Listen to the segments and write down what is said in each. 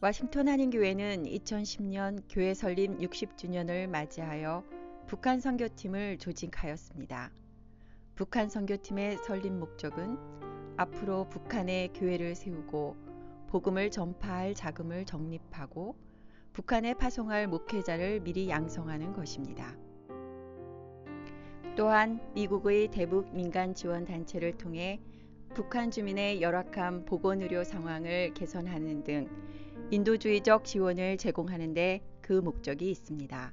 와싱턴 한인교회는 2010년 교회 설립 60주년을 맞이하여 북한 선교팀을 조직하였습니다. 북한 선교팀의 설립 목적은 앞으로 북한에 교회를 세우고 복음을 전파할 자금을 적립하고 북한에 파송할 목회자를 미리 양성하는 것입니다. 또한 미국의 대북 민간 지원 단체를 통해 북한 주민의 열악한 보건 의료 상황을 개선하는 등 인도주의적 지원을 제공하는 데 그 목적이 있습니다.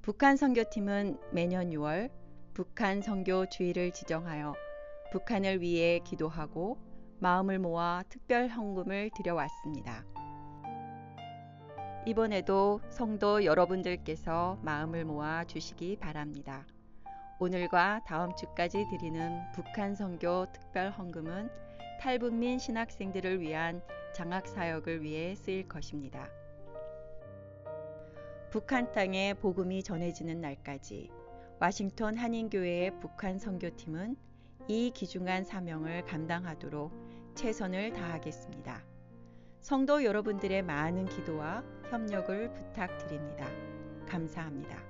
북한 선교팀은 매년 6월 북한 선교 주일을 지정하여 북한을 위해 기도하고 마음을 모아 특별 헌금을 드려왔습니다. 이번에도 성도 여러분들께서 마음을 모아 주시기 바랍니다. 오늘과 다음 주까지 드리는 북한 선교 특별 헌금은 탈북민 신학생들을 위한 장학 사역을 위해 쓰일 것입니다. 북한 땅에 복음이 전해지는 날까지 와싱턴 한인교회의 북한 선교팀은 이 귀중한 사명을 감당하도록 최선을 다하겠습니다. 성도 여러분들의 많은 기도와 협력을 부탁드립니다. 감사합니다.